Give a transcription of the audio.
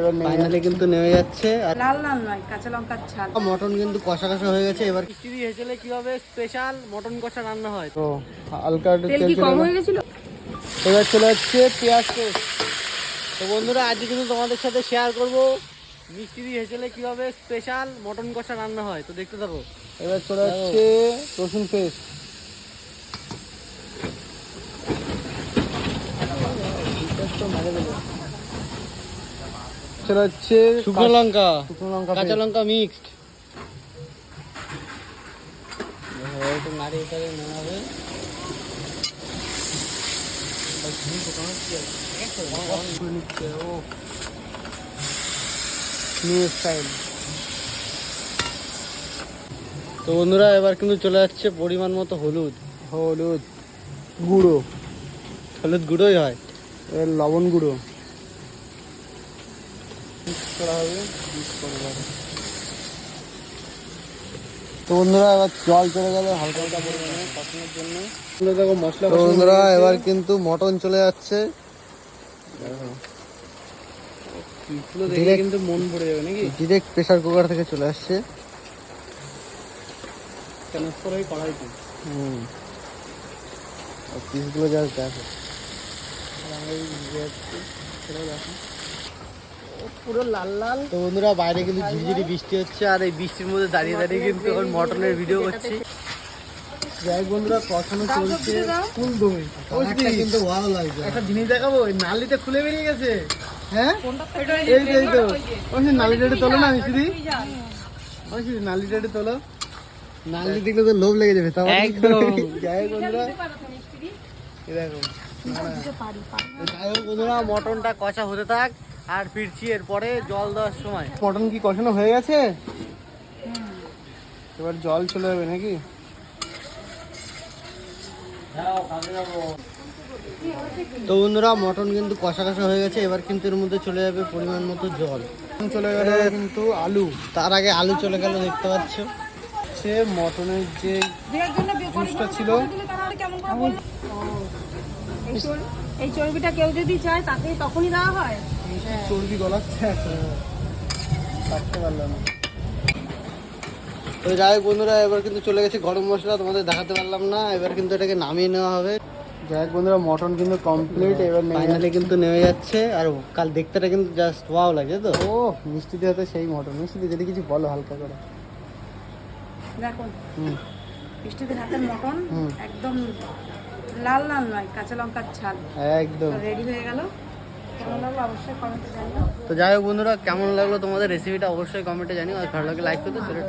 এবার ফাইনালি কিন্তু নেমে যাচ্ছে লাল লাল নয় কাঁচা লঙ্কার ছাল মটন কিন্তু কষা কষা হয়ে গেছে এবার মিষ্টি হেসেলে কীভাবে স্পেশাল মটন কষা রান্না হয়। তো হালকা তেল তেল কি কম হয়ে গেছিল? এবার চলে যাচ্ছে পেঁয়াজ পেস্ট তো বন্ধুরা আজকে কিন্তু তোমাদের সাথে শেয়ার করব। মিষ্টি দিয়ে হেসেলে কীভাবে স্পেশাল মটন কষা রান্না হয় তো দেখতে থাকো। এবার চলে যাচ্ছে রসুন পেস্ট চলে যাচ্ছে শুকনো লঙ্কা শুকনো লঙ্কা কাঁচা লঙ্কা মিক্সড তো বন্ধুরা এবার কিন্তু চলে যাচ্ছে পরিমাণ মতো হলুদ। হলুদ গুঁড়ো। হলুদ গুঁড়োই হয়। লবণ গুঁড়ো। Mix করা হবে mix করে দেবো। তো বন্ধুরা এবার জল চলে গেল হালকা হালকা পরিমাণে কষানোর জন্য। দেখো মশলা বন্ধুরা এবার কিন্তু মটন চলে যাচ্ছে। পিসগুলো দেখে কিন্তু মন পড়ে যাবে নাকি? ডিরেক্ট প্রেসার কুকার থেকে চলে আসছে। ট্রান্সফার হয়ে কড়াইতে হুম। আর পিসগুলো জাস্ট দেখো। পুরো লাল লাল। তো বন্ধুরা বাইরে কিন্তু ঝিরিঝিরি বৃষ্টি হচ্ছে আর এই বৃষ্টির মধ্যে দাঁড়িয়ে দাঁড়িয়ে কিন্তু এখন মটনের ভিডিও করছি। যাই বন্ধুরা কষানো চলছে ফুল দই। একটা কিন্তু ভালো লাগছে একটা জিনিস দেখাবো নালিতে খুলে বেরিয়ে গেছে। হ্যাঁ? এই যে এই তো ওই নালিটা একটু তোলো না মিস্ত্রি ওই যে নালিটা একটু তোলো। নালি দেখলে তো লোভ লেগে যাবে তাও একদম। যাই বন্ধুরা। এই দেখো যাই হোক বন্ধুরা মটনটা কষা হতে থাক। আর ফিরছি এরপরে জল দেওয়ার সময়। মটন কি কষানো হয়ে গেছে? এবার জল চলে যাবে নাকি? তো বন্ধুরা মটন কিন্তু কষা কষা হয়ে গেছে। এবার কিন্তু এর মধ্যে চলে যাবে পরিমাণ মতো জল। চলে গেলে কিন্তু আলু। তার আগে আলু চলে গেল দেখতে পাচ্ছ। সে মটনের যে জুসটা ছিল। কেমন করে বলল? এই এই চর্বিটা কেউ যদি চায় তাতে তখনই দেওয়া হয়? চর্বি গলাচ্ছে কাটতে পারলাম না। তো যাই হোক বন্ধুরা এবার কিন্তু চলে গেছে গরম মশলা তোমাদের দেখাতে পারলাম না। এবার কিন্তু এটাকে নামিয়ে নেওয়া হবে। যাই হোক বন্ধুরা মটন কিন্তু কমপ্লিট এবার ফাইনালি কিন্তু নেমে যাচ্ছে আর কাল দেখতেটা কিন্তু জাস্ট ওয়াও লাগে তো? ও মিষ্টি দিয়ে হতে সেই মটন। মিষ্টি দিয়ে যদি কিছু বলো হালকা করে। দেখো হুম। বৃষ্টিতে হাতের মটন হুম। একদম লাল লাল নয় কাঁচা লঙ্কার ছাল। একদম। রেডি হয়ে গেল। তো যাই হোক বন্ধুরা, কেমন লাগল তোমাদের রেসিপিটা অবশ্যই কমেন্টে জানিও, আর ভালো লাগে লাইক করতে সেটা